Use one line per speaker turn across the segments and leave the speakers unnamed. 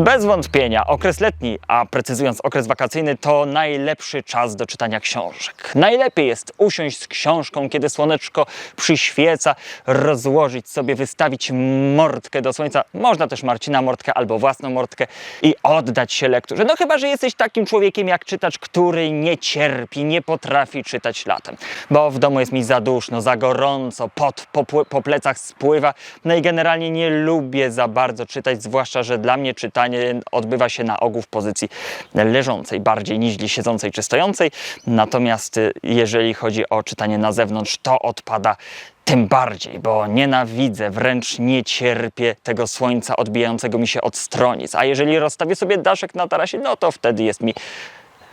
Bez wątpienia okres letni, a precyzując okres wakacyjny, to najlepszy czas do czytania książek. Najlepiej jest usiąść z książką, kiedy słoneczko przyświeca, rozłożyć sobie, wystawić mordkę do słońca. Można też Marcina mordkę albo własną mordkę i oddać się lekturze. No chyba, że jesteś takim człowiekiem jak czytacz, który nie cierpi, nie potrafi czytać latem. Bo w domu jest mi za duszno, za gorąco, pot po, po plecach spływa. No i generalnie nie lubię za bardzo czytać, zwłaszcza, że dla mnie czytanie odbywa się na ogół w pozycji leżącej, bardziej niż siedzącej czy stojącej. Natomiast y, jeżeli chodzi o czytanie na zewnątrz, to odpada tym bardziej, bo nienawidzę, wręcz nie cierpię tego słońca odbijającego mi się od stronic. A jeżeli rozstawię sobie daszek na tarasie, no to wtedy jest mi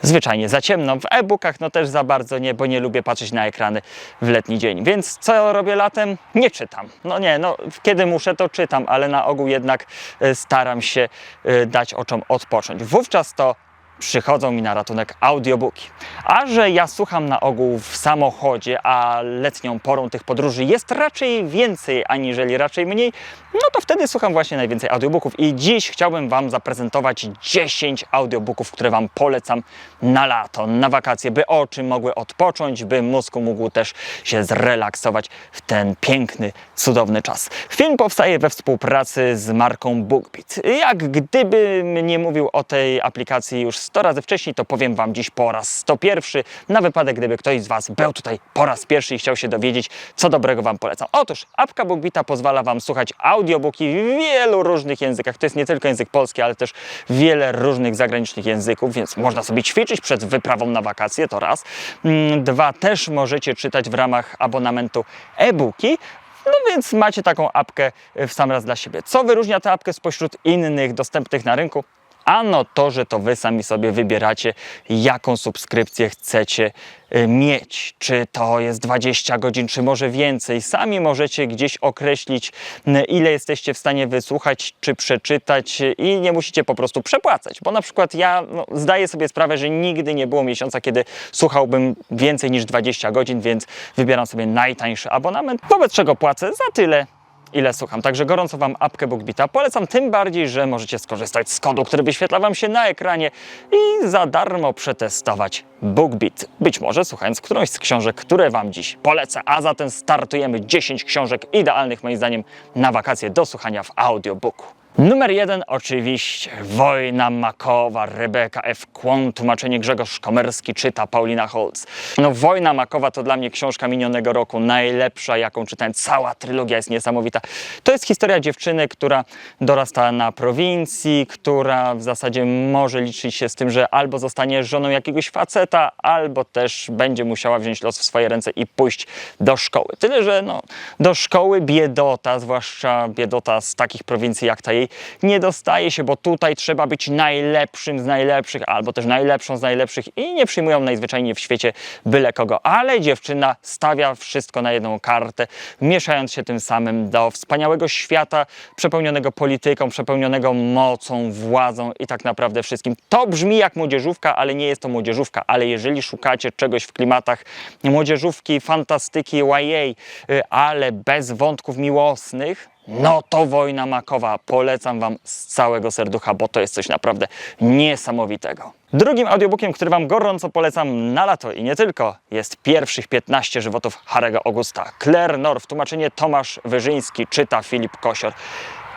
zwyczajnie za ciemno. W e-bookach no też za bardzo nie, bo nie lubię patrzeć na ekrany w letni dzień. Więc co robię latem? Nie czytam. No nie, no kiedy muszę to czytam, ale na ogół jednak e, staram się e, dać oczom odpocząć. Wówczas to przychodzą mi na ratunek audiobooki. A że ja słucham na ogół w samochodzie, a letnią porą tych podróży jest raczej więcej, aniżeli raczej mniej, no to wtedy słucham właśnie najwięcej audiobooków. I dziś chciałbym Wam zaprezentować 10 audiobooków, które Wam polecam na lato, na wakacje, by oczy mogły odpocząć, by mózg mógł też się zrelaksować w ten piękny, cudowny czas. Film powstaje we współpracy z marką BookBeat. Jak gdybym nie mówił o tej aplikacji już 100 razy wcześniej, to powiem Wam dziś po raz 101, na wypadek gdyby ktoś z Was był tutaj po raz pierwszy i chciał się dowiedzieć, co dobrego Wam polecam. Otóż apka BookBeata pozwala Wam słuchać audiobooki w wielu różnych językach. To jest nie tylko język polski, ale też wiele różnych zagranicznych języków, więc można sobie ćwiczyć przed wyprawą na wakacje, to raz. Mm, Dwa, też możecie czytać w ramach abonamentu e-booki. No więc macie taką apkę w sam raz dla siebie. Co wyróżnia tę apkę spośród innych dostępnych na rynku? Ano to, że to wy sami sobie wybieracie, jaką subskrypcję chcecie y, mieć. Czy to jest 20 godzin, czy może więcej. Sami możecie gdzieś określić, y, ile jesteście w stanie wysłuchać, czy przeczytać y, i nie musicie po prostu przepłacać. Bo na przykład ja no, zdaję sobie sprawę, że nigdy nie było miesiąca, kiedy słuchałbym więcej niż 20 godzin, więc wybieram sobie najtańszy abonament, wobec czego płacę za tyle, ile słucham. Także gorąco Wam apkę BookBeata polecam, tym bardziej, że możecie skorzystać z kodu, który wyświetla Wam się na ekranie i za darmo przetestować BookBeat. Być może słuchając którąś z książek, które Wam dziś polecę. A zatem startujemy 10 książek idealnych moim zdaniem na wakacje do słuchania w audiobooku. Numer jeden oczywiście Wojna Makowa, Rebeka F. Kłon, tłumaczenie Grzegorz Komerski, czyta Paulina Holz. No Wojna Makowa to dla mnie książka minionego roku, najlepsza jaką czytałem, cała trylogia jest niesamowita. To jest historia dziewczyny, która dorasta na prowincji, która w zasadzie może liczyć się z tym, że albo zostanie żoną jakiegoś faceta, albo też będzie musiała wziąć los w swoje ręce i pójść do szkoły. Tyle, że no, do szkoły biedota, zwłaszcza biedota z takich prowincji jak ta jej, nie dostaje się, bo tutaj trzeba być najlepszym z najlepszych, albo też najlepszą z najlepszych i nie przyjmują najzwyczajniej w świecie byle kogo. Ale dziewczyna stawia wszystko na jedną kartę, mieszając się tym samym do wspaniałego świata, przepełnionego polityką, przepełnionego mocą, władzą i tak naprawdę wszystkim. To brzmi jak młodzieżówka, ale nie jest to młodzieżówka. Ale jeżeli szukacie czegoś w klimatach młodzieżówki, fantastyki, YA, ale bez wątków miłosnych, no to Wojna Makowa. Polecam Wam z całego serducha, bo to jest coś naprawdę niesamowitego. Drugim audiobookiem, który Wam gorąco polecam na lato i nie tylko, jest pierwszych 15 żywotów Harego Augusta. Claire North, tłumaczenie Tomasz Wyżyński, czyta Filip Kosior.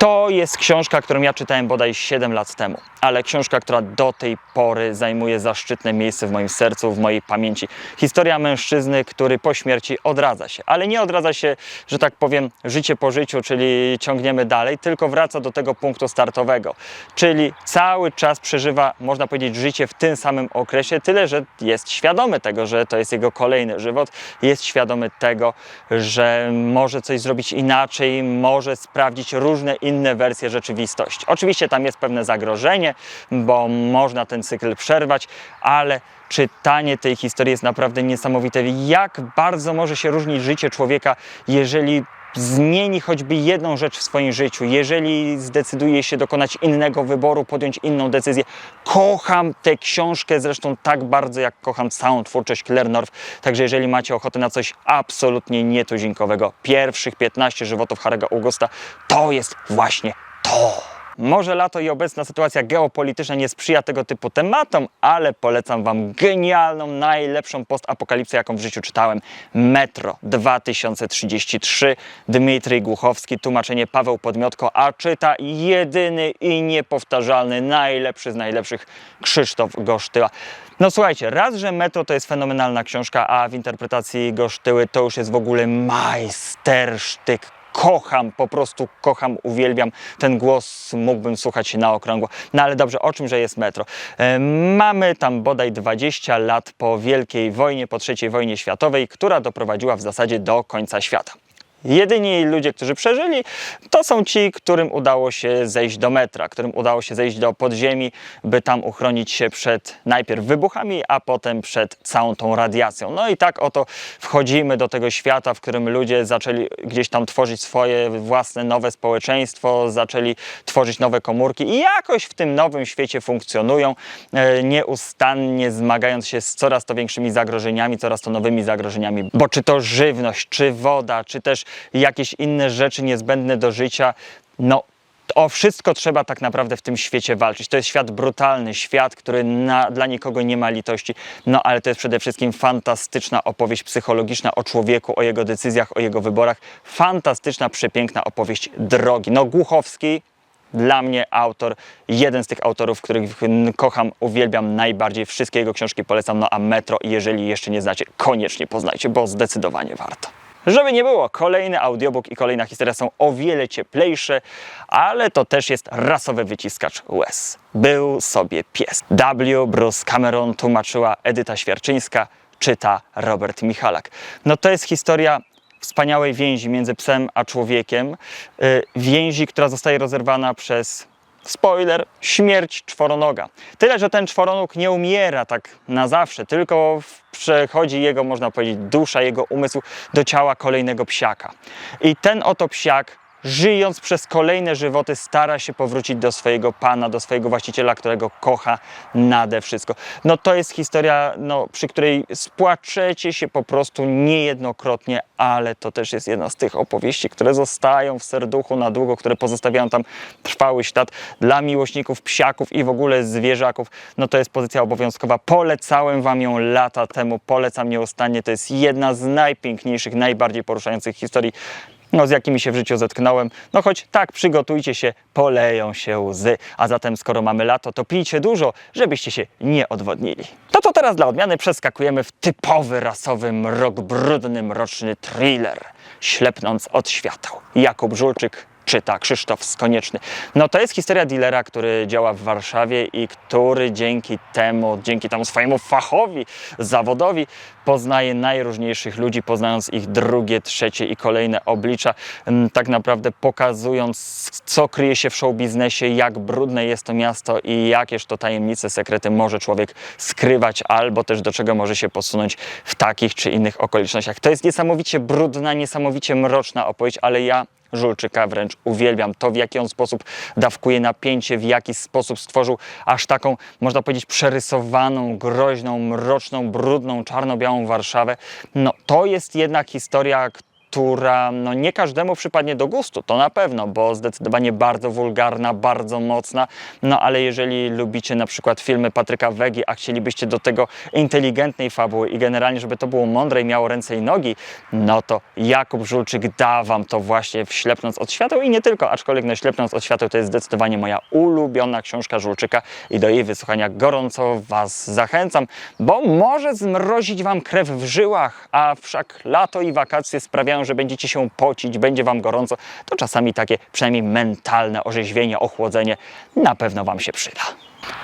To jest książka, którą ja czytałem bodaj 7 lat temu, ale książka, która do tej pory zajmuje zaszczytne miejsce w moim sercu, w mojej pamięci. Historia mężczyzny, który po śmierci odradza się, ale nie odradza się, że tak powiem, życie po życiu, czyli ciągniemy dalej, tylko wraca do tego punktu startowego, czyli cały czas przeżywa, można powiedzieć, życie w tym samym okresie, tyle, że jest świadomy tego, że to jest jego kolejny żywot, jest świadomy tego, że może coś zrobić inaczej, może sprawdzić różne inne wersje rzeczywistości. Oczywiście tam jest pewne zagrożenie, bo można ten cykl przerwać, ale czytanie tej historii jest naprawdę niesamowite. Jak bardzo może się różnić życie człowieka, jeżeli zmieni choćby jedną rzecz w swoim życiu, jeżeli zdecyduje się dokonać innego wyboru, podjąć inną decyzję. Kocham tę książkę zresztą tak bardzo, jak kocham całą twórczość North. Także jeżeli macie ochotę na coś absolutnie nietuzinkowego, pierwszych 15 żywotów Harego Augusta, to jest właśnie to. Może lato i obecna sytuacja geopolityczna nie sprzyja tego typu tematom, ale polecam Wam genialną, najlepszą postapokalipsę, jaką w życiu czytałem. Metro 2033, Dmitrij Głuchowski, tłumaczenie Paweł Podmiotko, a czyta jedyny i niepowtarzalny, najlepszy z najlepszych Krzysztof Gosztyła. No słuchajcie, raz, że Metro to jest fenomenalna książka, a w interpretacji Gosztyły to już jest w ogóle majstersztyk kocham, po prostu kocham, uwielbiam ten głos, mógłbym słuchać na okrągło. No ale dobrze, o czym, że jest metro? E, Mamy tam bodaj 20 lat po Wielkiej Wojnie, po III wojnie światowej, która doprowadziła w zasadzie do końca świata. Jedyni ludzie, którzy przeżyli, to są ci, którym udało się zejść do metra, którym udało się zejść do podziemi, by tam uchronić się przed najpierw wybuchami, a potem przed całą tą radiacją. No i tak oto wchodzimy do tego świata, w którym ludzie zaczęli gdzieś tam tworzyć swoje własne nowe społeczeństwo, zaczęli tworzyć nowe komórki i jakoś w tym nowym świecie funkcjonują, e, nieustannie zmagając się z coraz to większymi zagrożeniami, coraz to nowymi zagrożeniami. Bo czy to żywność, czy woda, czy też jakieś inne rzeczy niezbędne do życia, no o wszystko trzeba tak naprawdę w tym świecie walczyć. To jest świat brutalny, świat, który na, dla nikogo nie ma litości, no ale to jest przede wszystkim fantastyczna opowieść psychologiczna o człowieku, o jego decyzjach, o jego wyborach. Fantastyczna, przepiękna opowieść drogi. No Głuchowski, dla mnie autor, jeden z tych autorów, których kocham, uwielbiam najbardziej. Wszystkie jego książki polecam, no a Metro, jeżeli jeszcze nie znacie, koniecznie poznajcie, bo zdecydowanie warto. Żeby nie było, kolejny audiobook i kolejna historia są o wiele cieplejsze, ale to też jest rasowy wyciskacz łez. Był sobie pies. W. Bruce Cameron tłumaczyła Edyta Świerczyńska, czyta Robert Michalak. No to jest historia wspaniałej więzi między psem a człowiekiem. Yy, Więzi, która zostaje rozerwana przez Spoiler, śmierć czworonoga. Tyle, że ten czworonóg nie umiera tak na zawsze, tylko przechodzi jego, można powiedzieć, dusza, jego umysł do ciała kolejnego psiaka. I ten oto psiak, żyjąc przez kolejne żywoty, stara się powrócić do swojego pana, do swojego właściciela, którego kocha nade wszystko. No to jest historia, no, przy której spłaczecie się po prostu niejednokrotnie, ale to też jest jedna z tych opowieści, które zostają w serduchu na długo, które pozostawiają tam trwały ślad dla miłośników psiaków i w ogóle zwierzaków. No to jest pozycja obowiązkowa. Polecałem Wam ją lata temu, polecam nieustannie. To jest jedna z najpiękniejszych, najbardziej poruszających historii no, z jakimi się w życiu zetknąłem. No choć tak, przygotujcie się, poleją się łzy. A zatem, skoro mamy lato, to pijcie dużo, żebyście się nie odwodnili. To to teraz dla odmiany przeskakujemy w typowy rasowy, mrok brudny, mroczny thriller, ślepnąc od świateł. Jakub Żulczyk czyta Krzysztof Skonieczny. No to jest historia dealera, który działa w Warszawie i który dzięki temu, dzięki temu swojemu fachowi, zawodowi poznaje najróżniejszych ludzi, poznając ich drugie, trzecie i kolejne oblicza, mm, tak naprawdę pokazując, co kryje się w show biznesie, jak brudne jest to miasto i jakież to tajemnice, sekrety może człowiek skrywać, albo też do czego może się posunąć w takich czy innych okolicznościach. To jest niesamowicie brudna, niesamowicie mroczna opowieść, ale ja Żulczyka wręcz uwielbiam. To, w jaki on sposób dawkuje napięcie, w jaki sposób stworzył aż taką, można powiedzieć, przerysowaną, groźną, mroczną, brudną, czarno-białą Warszawę. No, to jest jednak historia, która no, nie każdemu przypadnie do gustu, to na pewno, bo zdecydowanie bardzo wulgarna, bardzo mocna. No ale jeżeli lubicie na przykład filmy Patryka Wegi, a chcielibyście do tego inteligentnej fabuły i generalnie, żeby to było mądre i miało ręce i nogi, no to Jakub Żulczyk da wam to właśnie w Ślepnąc od świateł i nie tylko, aczkolwiek no, Ślepnąc od świateł to jest zdecydowanie moja ulubiona książka Żulczyka i do jej wysłuchania gorąco was zachęcam, bo może zmrozić wam krew w żyłach, a wszak lato i wakacje sprawiają, że będziecie się pocić, będzie wam gorąco, to czasami takie przynajmniej mentalne orzeźwienie, ochłodzenie na pewno wam się przyda.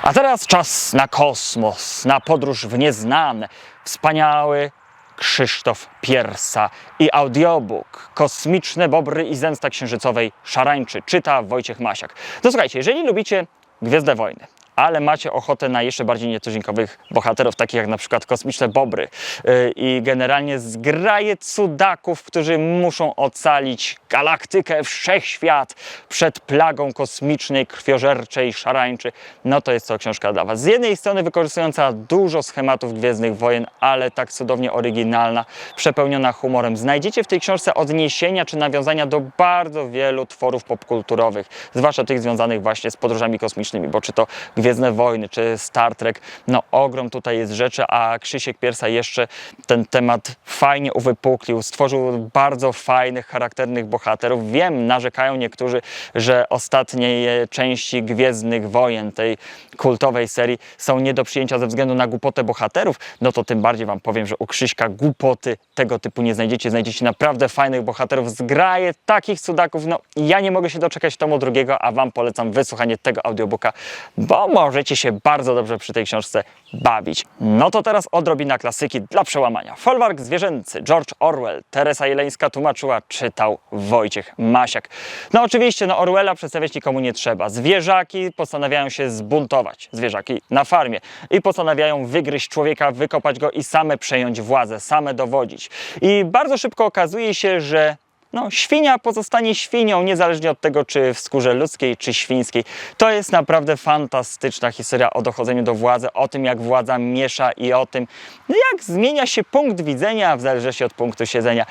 A teraz czas na kosmos, na podróż w nieznane. Wspaniały Krzysztof Piersa i audiobook Kosmiczne Bobry i Zemsta Księżycowej Szarańczy czyta Wojciech Masiak. No słuchajcie, jeżeli lubicie Gwiezdne Wojny, ale macie ochotę na jeszcze bardziej nietuzinkowych bohaterów, takich jak na przykład kosmiczne bobry yy, i generalnie zgraje cudaków, którzy muszą ocalić galaktykę, wszechświat przed plagą kosmicznej, krwiożerczej, szarańczy, no to jest to książka dla Was. Z jednej strony wykorzystująca dużo schematów Gwiezdnych Wojen, ale tak cudownie oryginalna, przepełniona humorem. Znajdziecie w tej książce odniesienia czy nawiązania do bardzo wielu tworów popkulturowych, zwłaszcza tych związanych właśnie z podróżami kosmicznymi, bo czy to Gwiezdne Wojny, czy Star Trek, no ogrom tutaj jest rzeczy, a Krzysiek Piersa jeszcze ten temat fajnie uwypuklił, stworzył bardzo fajnych, charakternych bohaterów. Wiem, narzekają niektórzy, że ostatnie części Gwiezdnych Wojen, tej kultowej serii, są nie do przyjęcia ze względu na głupotę bohaterów, no to tym bardziej Wam powiem, że u Krzyśka głupoty tego typu nie znajdziecie. Znajdziecie naprawdę fajnych bohaterów, zgraje takich cudaków. No ja nie mogę się doczekać tomu drugiego, a Wam polecam wysłuchanie tego audiobooka, bo możecie się bardzo dobrze przy tej książce bawić. No to teraz odrobina klasyki dla przełamania. Folwark zwierzęcy, George Orwell, Teresa Jeleńska tłumaczyła, czytał Wojciech Masiak. No oczywiście, no Orwella przedstawiać nikomu nie trzeba. Zwierzaki postanawiają się zbuntować, zwierzaki na farmie i postanawiają wygryźć człowieka, wykopać go i same przejąć władzę, same dowodzić. I bardzo szybko okazuje się, że no, świnia pozostanie świnią, niezależnie od tego, czy w skórze ludzkiej, czy świńskiej. To jest naprawdę fantastyczna historia o dochodzeniu do władzy, o tym, jak władza miesza i o tym, jak zmienia się punkt widzenia w zależności od punktu siedzenia.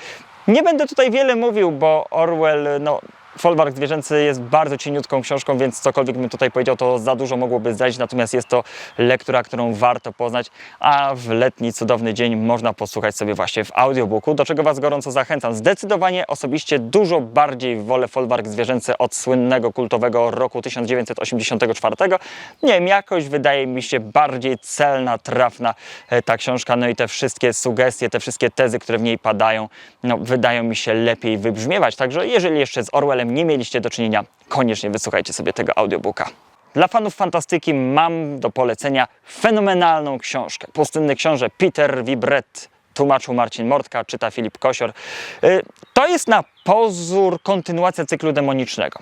Nie będę tutaj wiele mówił, bo Orwell, no, Folwark Zwierzęcy jest bardzo cieniutką książką, więc cokolwiek bym tutaj powiedział, to za dużo mogłoby zdradzić, natomiast jest to lektura, którą warto poznać, a w letni, cudowny dzień można posłuchać sobie właśnie w audiobooku, do czego Was gorąco zachęcam. Zdecydowanie osobiście dużo bardziej wolę Folwark Zwierzęcy od słynnego, kultowego roku 1984. Nie wiem, jakoś wydaje mi się bardziej celna, trafna e, ta książka, no i te wszystkie sugestie, te wszystkie tezy, które w niej padają, no, wydają mi się lepiej wybrzmiewać. Także jeżeli jeszcze z Orwellem nie mieliście do czynienia, koniecznie wysłuchajcie sobie tego audiobooka. Dla fanów fantastyki mam do polecenia fenomenalną książkę. Pustynny książę Peter Vibret tłumaczył Marcin Mortka, czyta Filip Kosior. Y, To jest na pozór kontynuacja cyklu demonicznego.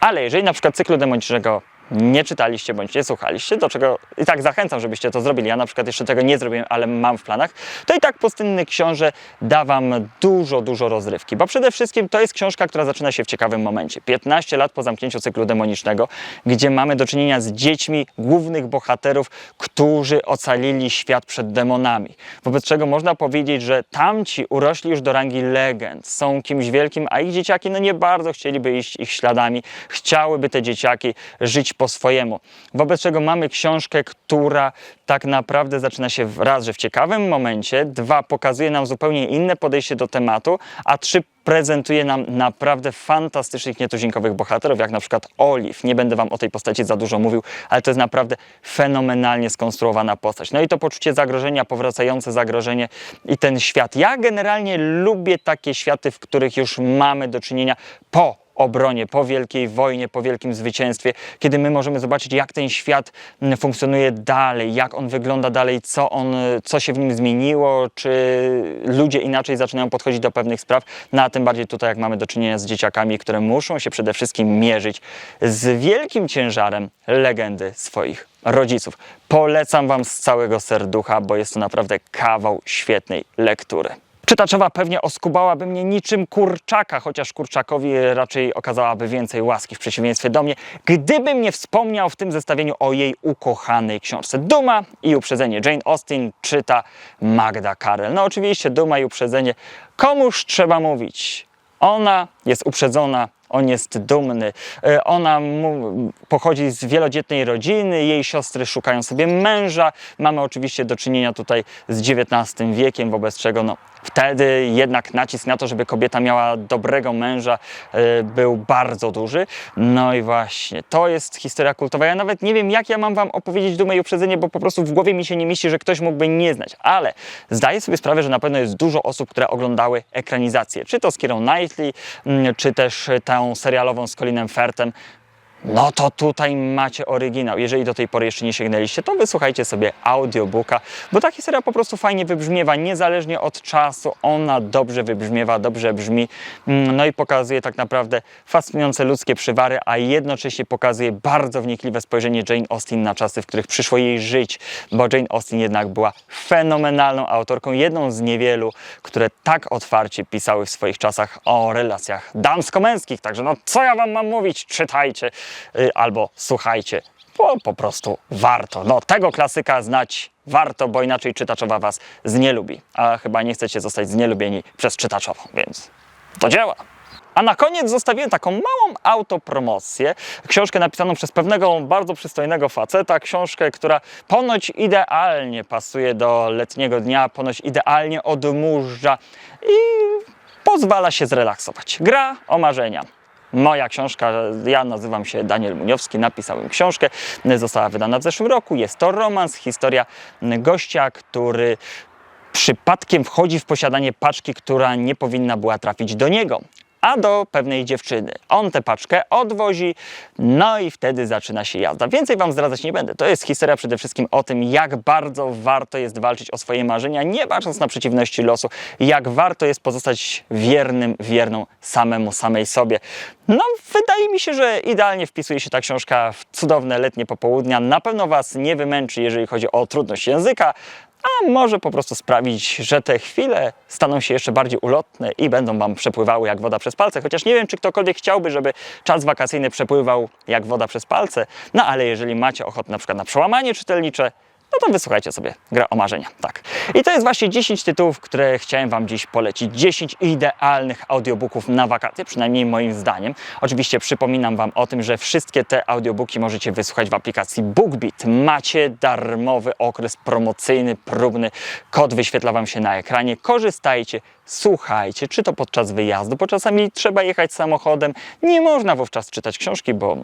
Ale jeżeli na przykład cyklu demonicznego nie czytaliście bądź nie słuchaliście, do czego i tak zachęcam, żebyście to zrobili. Ja na przykład jeszcze tego nie zrobiłem, ale mam w planach. To i tak pustynny książę da wam dużo, dużo rozrywki, bo przede wszystkim to jest książka, która zaczyna się w ciekawym momencie. 15 lat po zamknięciu cyklu demonicznego, gdzie mamy do czynienia z dziećmi głównych bohaterów, którzy ocalili świat przed demonami. Wobec czego można powiedzieć, że tamci urośli już do rangi legend, są kimś wielkim, a ich dzieciaki no nie bardzo chcieliby iść ich śladami, chciałyby te dzieciaki żyć po swojemu. Wobec czego mamy książkę, która tak naprawdę zaczyna się raz, że w ciekawym momencie, dwa, pokazuje nam zupełnie inne podejście do tematu, a trzy, prezentuje nam naprawdę fantastycznych, nietuzinkowych bohaterów, jak na przykład Olive. Nie będę Wam o tej postaci za dużo mówił, ale to jest naprawdę fenomenalnie skonstruowana postać. No i to poczucie zagrożenia, powracające zagrożenie i ten świat. Ja generalnie lubię takie światy, w których już mamy do czynienia po obronie, po wielkiej wojnie, po wielkim zwycięstwie, kiedy my możemy zobaczyć, jak ten świat mm, funkcjonuje dalej, jak on wygląda dalej, co, on, co się w nim zmieniło, czy ludzie inaczej zaczynają podchodzić do pewnych spraw, no a tym bardziej tutaj, jak mamy do czynienia z dzieciakami, które muszą się przede wszystkim mierzyć z wielkim ciężarem legendy swoich rodziców. Polecam Wam z całego serducha, bo jest to naprawdę kawał świetnej lektury. Czytaczowa pewnie oskubałaby mnie niczym kurczaka, chociaż kurczakowi raczej okazałaby więcej łaski w przeciwieństwie do mnie, gdybym nie wspomniał w tym zestawieniu o jej ukochanej książce. Duma i uprzedzenie. Jane Austen czyta Magda Karel. No oczywiście duma i uprzedzenie. Komuż trzeba mówić? Ona jest uprzedzona, on jest dumny. E, Ona pochodzi z wielodzietnej rodziny, jej siostry szukają sobie męża. Mamy oczywiście do czynienia tutaj z XIX wiekiem, wobec czego no, wtedy jednak nacisk na to, żeby kobieta miała dobrego męża e, był bardzo duży. No i właśnie, to jest historia kultowa. Ja nawet nie wiem, jak ja mam wam opowiedzieć dumę i uprzedzenie, bo po prostu w głowie mi się nie mieści, że ktoś mógłby nie znać. Ale zdaję sobie sprawę, że na pewno jest dużo osób, które oglądały ekranizację. Czy to z Kirą Knightley, mm, czy też tę serialową z Colinem Firthem. No to tutaj macie oryginał. Jeżeli do tej pory jeszcze nie sięgnęliście, to wysłuchajcie sobie audiobooka, bo ta historia po prostu fajnie wybrzmiewa, niezależnie od czasu, ona dobrze wybrzmiewa, dobrze brzmi, Mm, no i pokazuje tak naprawdę fascynujące ludzkie przywary, a jednocześnie pokazuje bardzo wnikliwe spojrzenie Jane Austen na czasy, w których przyszło jej żyć, bo Jane Austen jednak była fenomenalną autorką, jedną z niewielu, które tak otwarcie pisały w swoich czasach o relacjach damsko-męskich. Także no co ja wam mam mówić? Czytajcie albo słuchajcie, bo po prostu warto. No tego klasyka znać warto, bo inaczej czytaczowa was znielubi. A chyba nie chcecie zostać znielubieni przez czytaczową, więc do dzieła. A na koniec zostawiłem taką małą autopromocję. Książkę napisaną przez pewnego bardzo przystojnego faceta. Książkę, która ponoć idealnie pasuje do letniego dnia, ponoć idealnie odmurza i pozwala się zrelaksować. Gra o marzenia. Moja książka, ja nazywam się Daniel Muniowski, napisałem książkę, została wydana w zeszłym roku. Jest to romans, historia gościa, który przypadkiem wchodzi w posiadanie paczki, która nie powinna była trafić do niego, a do pewnej dziewczyny. On tę paczkę odwozi, no i wtedy zaczyna się jazda. Więcej Wam zdradzać nie będę. To jest historia przede wszystkim o tym, jak bardzo warto jest walczyć o swoje marzenia, nie patrząc na przeciwności losu, jak warto jest pozostać wiernym, wierną samemu, samej sobie. No, wydaje mi się, że idealnie wpisuje się ta książka w cudowne letnie popołudnia. Na pewno Was nie wymęczy, jeżeli chodzi o trudność języka, a może po prostu sprawić, że te chwile staną się jeszcze bardziej ulotne i będą Wam przepływały jak woda przez palce. Chociaż nie wiem, czy ktokolwiek chciałby, żeby czas wakacyjny przepływał jak woda przez palce. No ale jeżeli macie ochotę na przykład na przełamanie czytelnicze, no to wysłuchajcie sobie gra o marzenia. Tak. I to jest właśnie 10 tytułów, które chciałem Wam dziś polecić. 10 idealnych audiobooków na wakacje, przynajmniej moim zdaniem. Oczywiście przypominam Wam o tym, że wszystkie te audiobooki możecie wysłuchać w aplikacji BookBeat. Macie darmowy okres promocyjny, próbny. Kod wyświetla Wam się na ekranie. Korzystajcie, słuchajcie, czy to podczas wyjazdu, bo czasami trzeba jechać samochodem. Nie można wówczas czytać książki, bo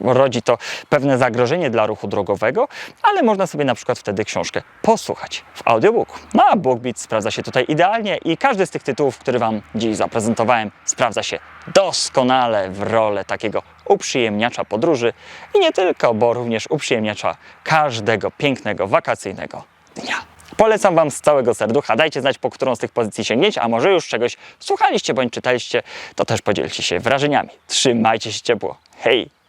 no, rodzi to pewne zagrożenie dla ruchu drogowego, ale można sobie na przykład wtedy książkę posłuchać w audiobooku. No a BookBeat sprawdza się tutaj idealnie i każdy z tych tytułów, który Wam dziś zaprezentowałem, sprawdza się doskonale w rolę takiego uprzyjemniacza podróży i nie tylko, bo również uprzyjemniacza każdego pięknego wakacyjnego dnia. Polecam Wam z całego serducha. Dajcie znać, po którą z tych pozycji sięgniecie, a może już czegoś słuchaliście bądź czytaliście, to też podzielcie się wrażeniami. Trzymajcie się ciepło. Hej!